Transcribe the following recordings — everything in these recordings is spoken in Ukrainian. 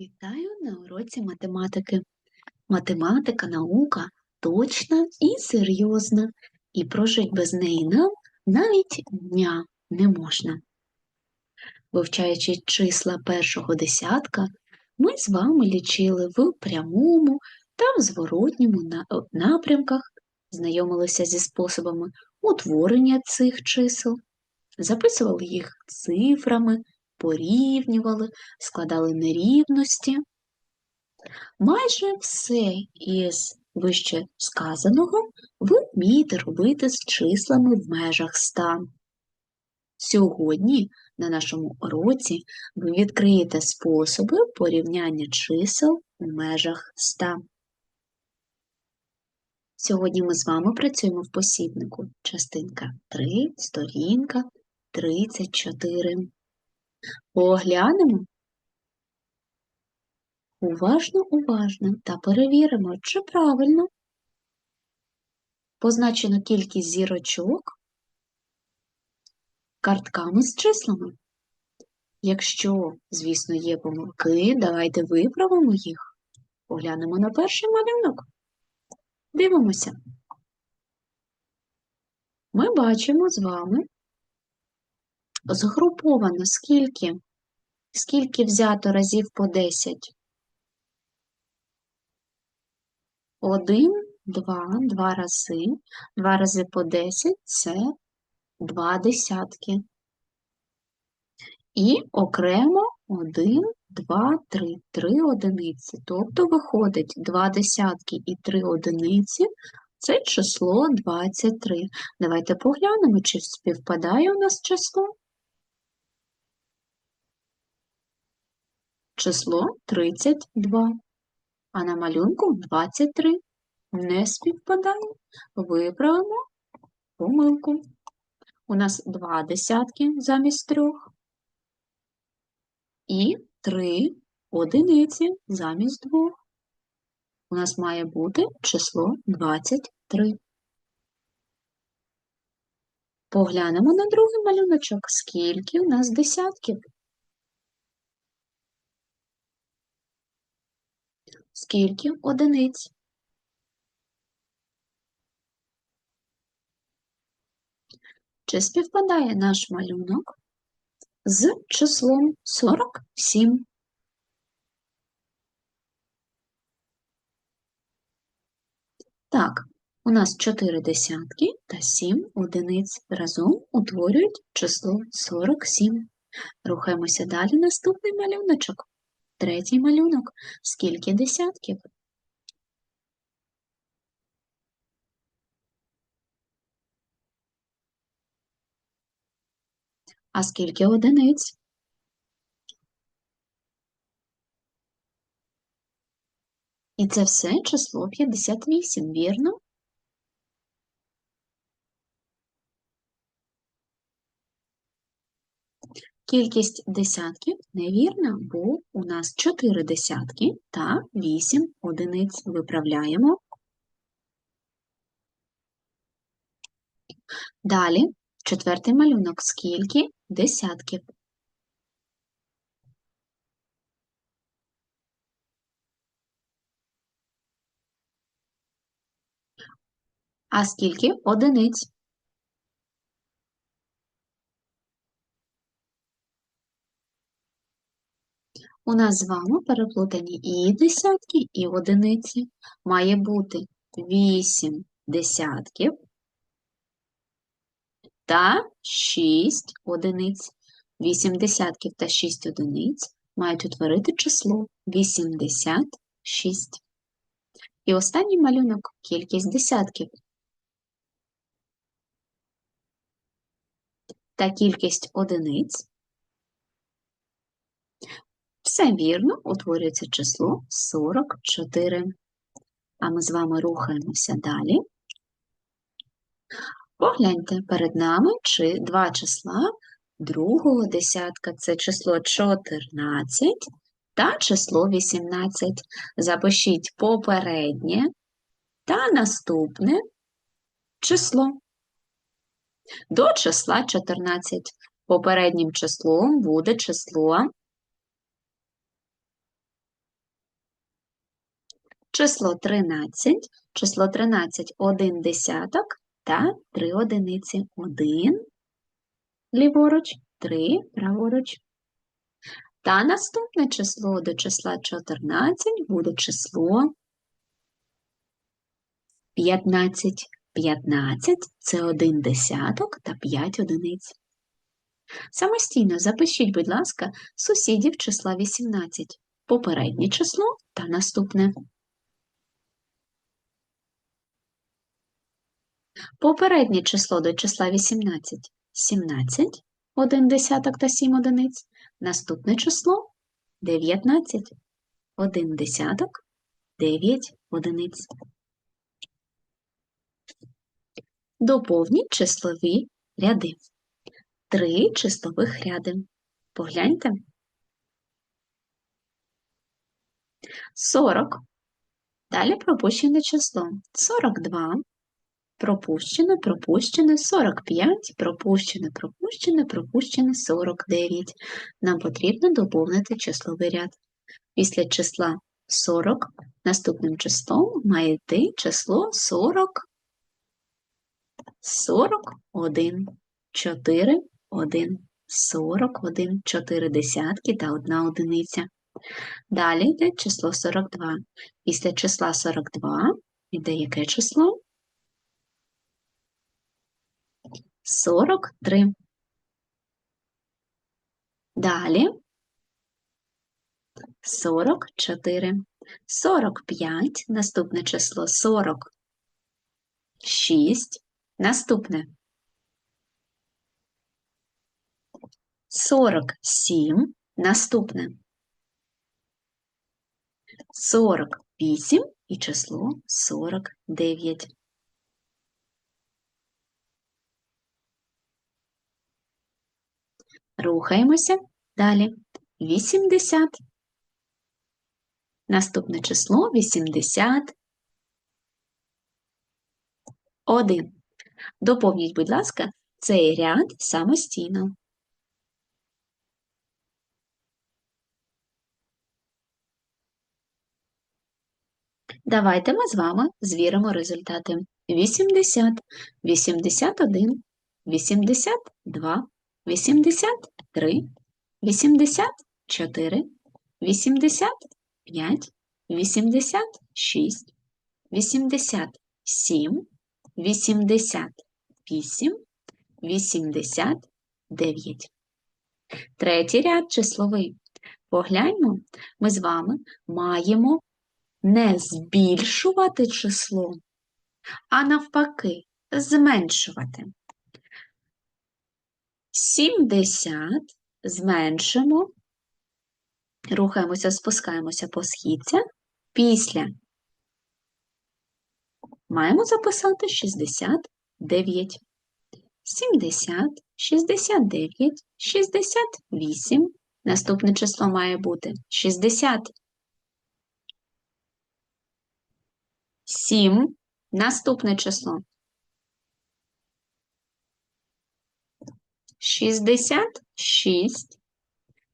Вітаю на уроці математики. Математика наука точна і серйозна, і прожить без неї нам навіть дня не можна. Вивчаючи числа першого десятка, ми з вами лічили в прямому та в зворотньому напрямках, знайомилися зі способами утворення цих чисел, записували їх цифрами, порівнювали, складали нерівності. Майже все із вище сказаного ви вмієте робити з числами в межах ста. Сьогодні на нашому уроці ви відкриєте способи порівняння чисел в межах ста. Сьогодні ми з вами працюємо в посібнику. Частинка 3, сторінка 34. Поглянемо уважно, уважно та перевіримо, чи правильно позначено кількість зірочок картками з числами. Якщо, звісно, є помилки, давайте виправимо їх. Поглянемо на перший малюнок. Дивимося. Ми бачимо з вами згруповано скільки, скільки взято разів по 10. Один, два, два рази. Два рази по 10 – це два десятки. І окремо один, два, три. Три одиниці. Тобто виходить два десятки і три одиниці – це число 23. Давайте поглянемо, чи співпадає у нас число. Число 32, а на малюнку 23. Не співпадає. Виправимо помилку. У нас два десятки замість трьох і три одиниці замість двох. У нас має бути число 23. Поглянемо на другий малюночок. Скільки у нас десятків? Скільки одиниць? Чи співпадає наш малюнок з числом 47? Так, у нас 4 десятки та 7 одиниць разом утворюють число 47. Рухаємося далі. Наступний малюночок. Третій малюнок. Скільки десятків? А скільки одиниць? І це все число 58, вірно? Кількість десятків невірна, бо у нас 4 десятки та 8 одиниць. Виправляємо. Далі, четвертий малюнок. Скільки десятків? А скільки одиниць? У нас з вами переплутані і десятки, і одиниці. Має бути 8 десятків та 6 одиниць. 8 десятків та 6 одиниць мають утворити число 86. І останній малюнок – кількість десятків. Та кількість одиниць. Все вірно, утворюється число 44. А ми з вами рухаємося далі. Погляньте, перед нами чи два числа другого десятка. Це число 14 та число 18. Запишіть попереднє та наступне число. До числа 14. Попереднім числом буде число число 13, число 13 – 1 десяток та 3 одиниці. 1 ліворуч, 3 праворуч. Та наступне число до числа 14 буде число 15. 15 – це 1 десяток та 5 одиниць. Самостійно запишіть, будь ласка, сусідів числа 18, попереднє число та наступне. Попереднє число до числа 18 – 17, 1 десяток та 7 одиниць. Наступне число – 19, 1 десяток, 9 одиниць. Доповніть числові ряди. Три числових ряди. Погляньте. 40. Далі пропущене число. 42. Пропущене, пропущене, 45, пропущене, пропущене, пропущене, 49. Нам потрібно доповнити числовий ряд. Після числа 40 наступним числом має йти число 40. 41, 4, 1, 41, 4 десятки та 1 одиниця. Далі йде число 42. Після числа 42 йде яке число? 43. Далі 44. 45. Наступне число 46. Наступне 47. Наступне 48 і число 49. Рухаємося далі. 80. Наступне число 81. Доповніть, будь ласка, цей ряд самостійно. Давайте ми з вами звіримо результати. 80, 81, 82, 83, 84, 85, 86, 87, 88, 89. Третій ряд числовий. Погляньмо, ми з вами маємо не збільшувати число, а навпаки, зменшувати. 70 зменшимо, рухаємося, спускаємося по східця. Після маємо записати 69, 70, 69, 68. Наступне число має бути 60. 7. Наступне число. 66,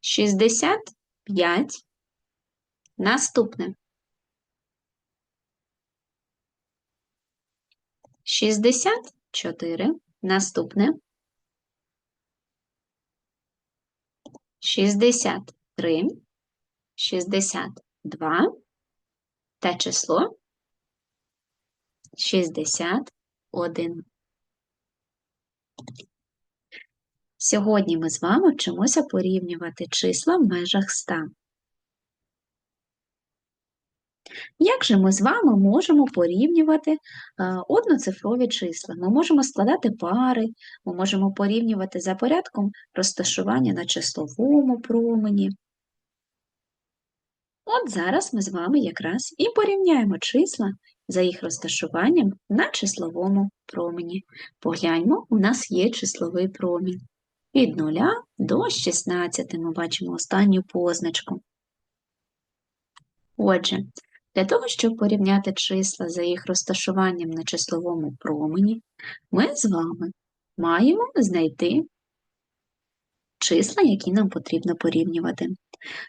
65. Наступне. 64. Наступне. 63, 62 та число 61. Сьогодні ми з вами вчимося порівнювати числа в межах 100. Як же ми з вами можемо порівнювати одноцифрові числа? Ми можемо складати пари, ми можемо порівнювати за порядком розташування на числовому промені. От зараз ми з вами якраз і порівняємо числа за їх розташуванням на числовому промені. Погляньмо, у нас є числовий промінь. Від 0 до 16 ми бачимо останню позначку. Отже, для того, щоб порівняти числа за їх розташуванням на числовому промені, ми з вами маємо знайти числа, які нам потрібно порівнювати.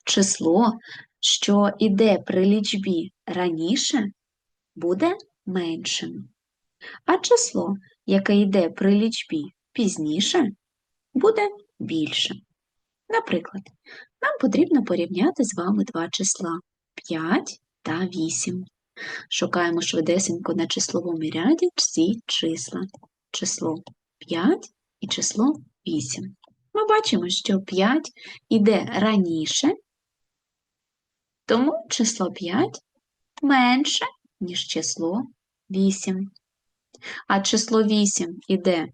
Число що іде при лічбі раніше, буде меншим. А число, яке йде при лічбі пізніше, буде більшим. Наприклад, нам потрібно порівняти з вами два числа 5 та 8. Шукаємо швидесенько на числовому ряді ці числа. Число 5 і число 8. Ми бачимо, що 5 іде раніше, тому число 5 менше, ніж число 8. А число 8 іде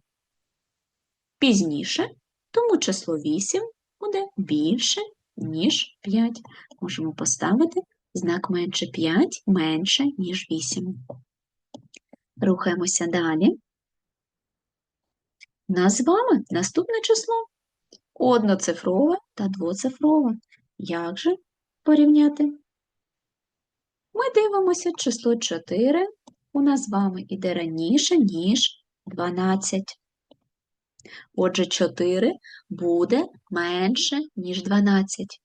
пізніше, тому число 8 буде більше, ніж 5. Можемо поставити знак менше 5 менше, ніж 8. Рухаємося далі. Нас з вами наступне число одноцифрове та двоцифрове. Як же порівняти? Ми дивимося число 4 у нас з вами іде раніше, ніж 12. Отже, 4 буде менше, ніж 12.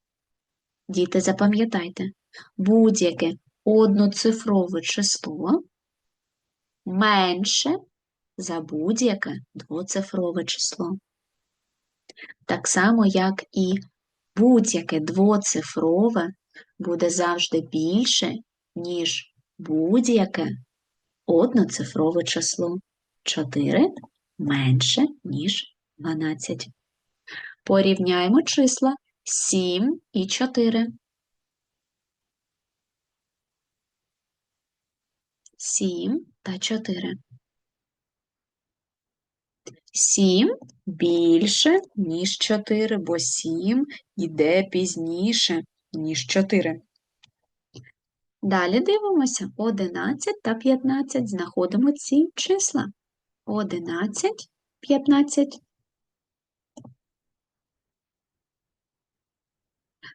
Діти, запам'ятайте, будь-яке одноцифрове число менше за будь-яке двоцифрове число. Так само, як і будь-яке двоцифрове буде завжди більше, ніж будь-яке одноцифрове число. 4 менше, ніж 12. Порівняємо числа 7 і 4. 7 та 4. 7 більше, ніж 4, бо 7 йде пізніше, ніж 4. Далі дивимося 11 та 15. Знаходимо ці числа. 11, 15.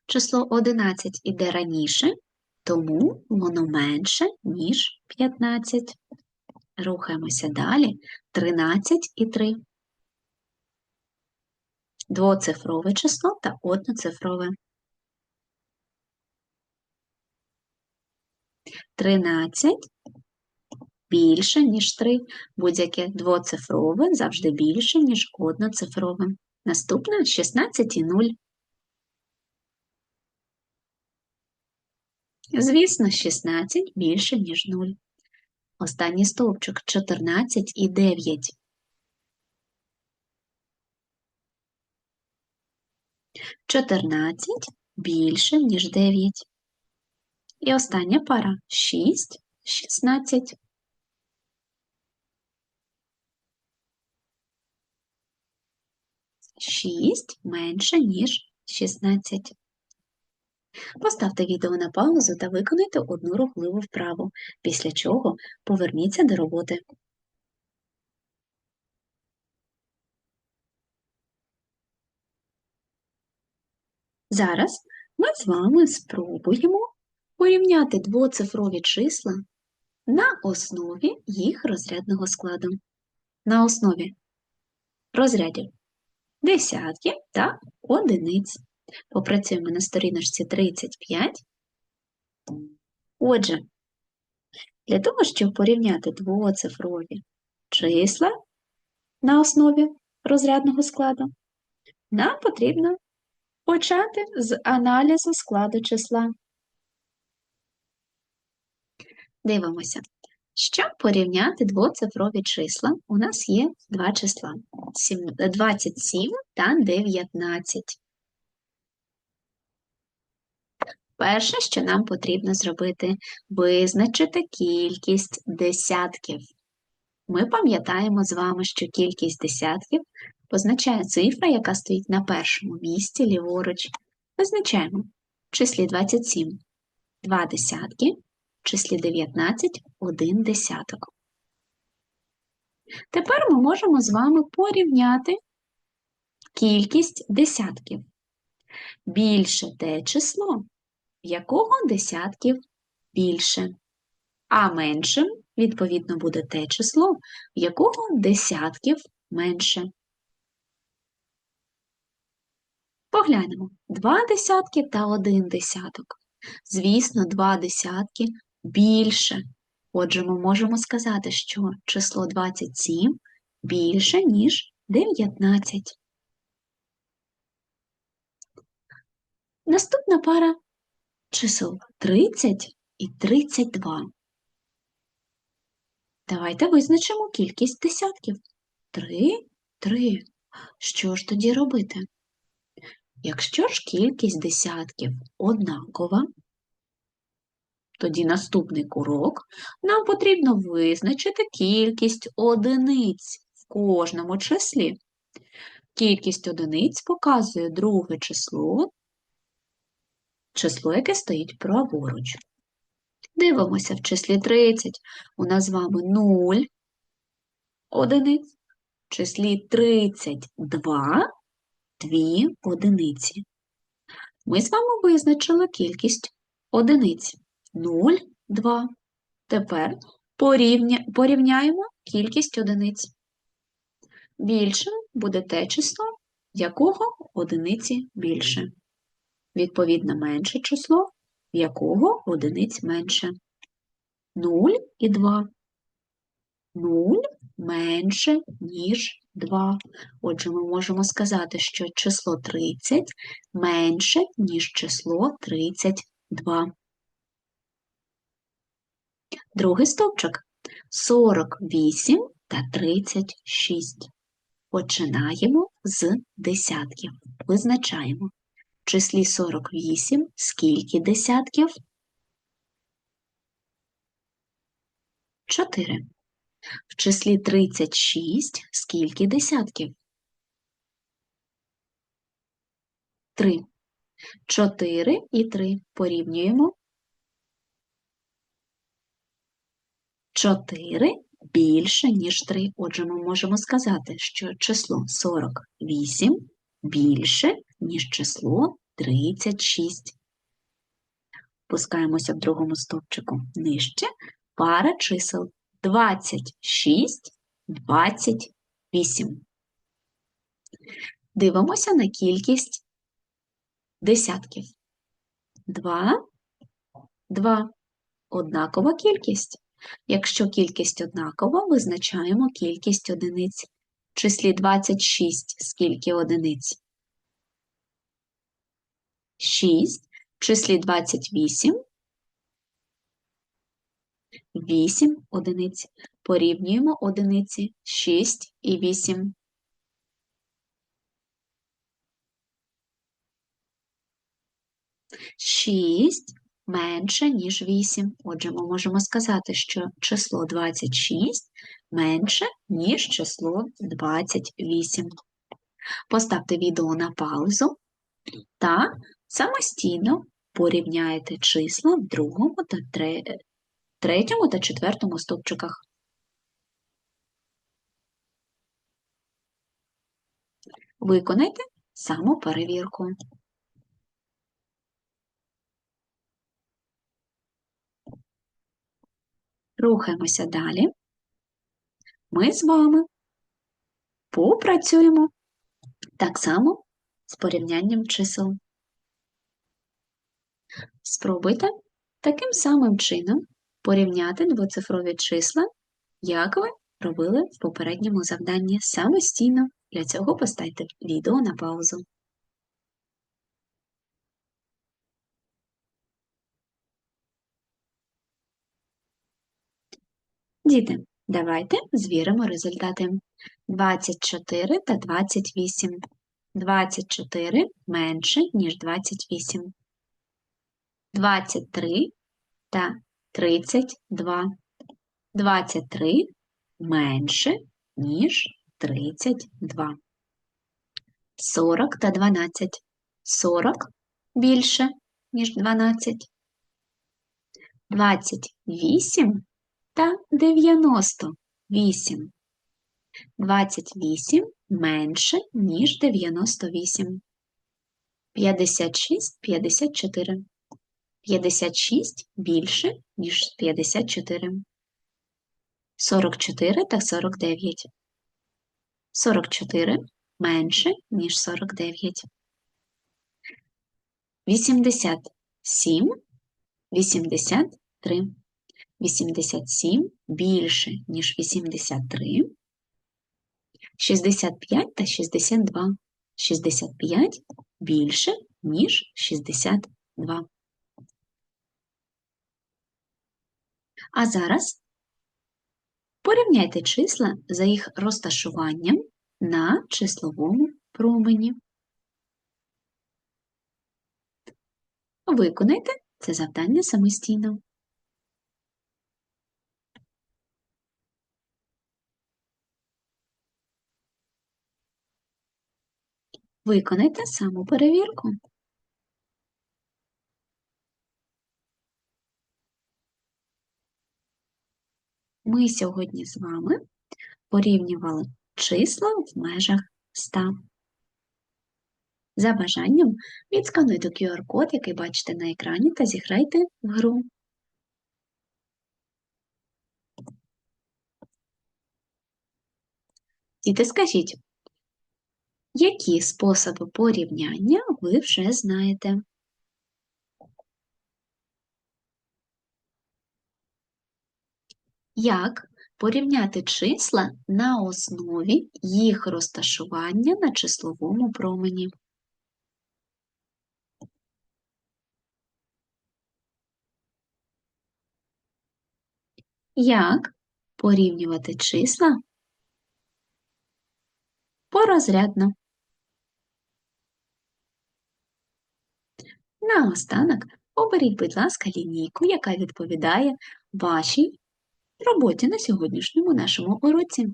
Число 11 іде раніше, тому воно менше, ніж 15. Рухаємося далі. 13 і 3. Двоцифрове число та одноцифрове. 13 більше, ніж 3. Будь-яке двоцифрове завжди більше, ніж одноцифрове. Наступне 16 і 0. Звісно, 16 більше, ніж 0. Останній стовпчик 14 і 9. Чотирнадцять більше, ніж дев'ять. І остання пара шість, шістнадцять. 6 менше, ніж 16. Поставте відео на паузу та виконайте одну рухливу вправу, після чого поверніться до роботи. Зараз ми з вами спробуємо порівняти двоцифрові числа на основі їх розрядного складу. На основі розрядів десятків та одиниць. Попрацюємо на сторіночці 35. Отже, для того, щоб порівняти двоцифрові числа на основі розрядного складу, нам потрібно почати з аналізу складу числа. Дивимося. Щоб порівняти двоцифрові числа, у нас є два числа 27 та 19. Перше, що нам потрібно зробити, визначити кількість десятків. Ми пам'ятаємо з вами, що кількість десятків позначає цифра, яка стоїть на першому місці ліворуч. Визначаємо в числі 27 два десятки, числі 19 один десяток. Тепер ми можемо з вами порівняти кількість десятків. Більше те число, в якого десятків більше, а меншим, відповідно, буде те число, в якого десятків менше. Поглянемо два десятки та один десяток. Звісно, два десятки більше. Отже, ми можемо сказати, що число 27 більше, ніж 19. Наступна пара чисел 30 і 32. Давайте визначимо кількість десятків. Три, три. Що ж тоді робити? Якщо ж кількість десятків однакова, тоді наступний урок нам потрібно визначити кількість одиниць в кожному числі. Кількість одиниць показує друге число, число, яке стоїть праворуч. Дивимося в числі 30. У нас з вами 0 одиниць, в числі 32 дві одиниці. Ми з вами визначили кількість одиниць 0, 2. Тепер порівня... порівняємо кількість одиниць. Більшим буде те число, якого одиниці більше. Відповідно, менше число, якого одиниць менше. 0 і 2. 0 менше, ніж 2. Отже, ми можемо сказати, що число 30 менше, ніж число 32. Другий стовпчик 48 та 36. Починаємо з десятків. Визначаємо. В числі 48 скільки десятків? 4. В числі 36 скільки десятків? 3. 4 і 3 порівнюємо. 4 більше, ніж 3. Отже, ми можемо сказати, що число 48 більше, ніж число 36. Пускаємося в другому стовпчику нижче. Пара чисел 26, 28. Дивимося на кількість десятків. 2, 2. Однакова кількість. Якщо кількість однакова, визначаємо кількість одиниць. В числі 26 скільки одиниць? 6. В числі 28 8 одиниць. Порівнюємо одиниці 6 і 8. Шість менше, ніж 8. Отже, ми можемо сказати, що число 26 менше, ніж число 28. Поставте відео на паузу та самостійно порівняйте числа в другому та третьому та четвертому стовпчиках. Виконайте самоперевірку. Рухаємося далі. Ми з вами попрацюємо так само з порівнянням чисел. Спробуйте таким самим чином порівняти двоцифрові числа, як ви робили в попередньому завданні самостійно. Для цього поставте відео на паузу. Діти, давайте звіримо результати. 24 та 28. 24 менше, ніж 28. 23 та 32. 23 менше, ніж 32. 40 та 12. 40 більше, ніж 12. 28 та 98. 28 менше, ніж 98. 56, 54. 56 більше, ніж 54. 44 та 49. 44 менше, ніж 49. 87 83. 87 більше, ніж 83. 65 та 62. 65 більше, ніж 62. А зараз порівняйте числа за їх розташуванням на числовому промені. Виконайте це завдання самостійно. Виконайте самоперевірку. Ми сьогодні з вами порівнювали числа в межах 100. За бажанням відскануйте QR-код, який бачите на екрані, та зіграйте в гру. Діти, скажіть, які способи порівняння ви вже знаєте? Як порівняти числа на основі їх розташування на числовому промені? Як порівнювати числа порозрядно? Наостанок оберіть, будь ласка, лінійку, яка відповідає вашій роботі на сьогоднішньому нашому уроці.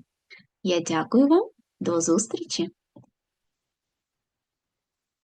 Я дякую вам, до зустрічі!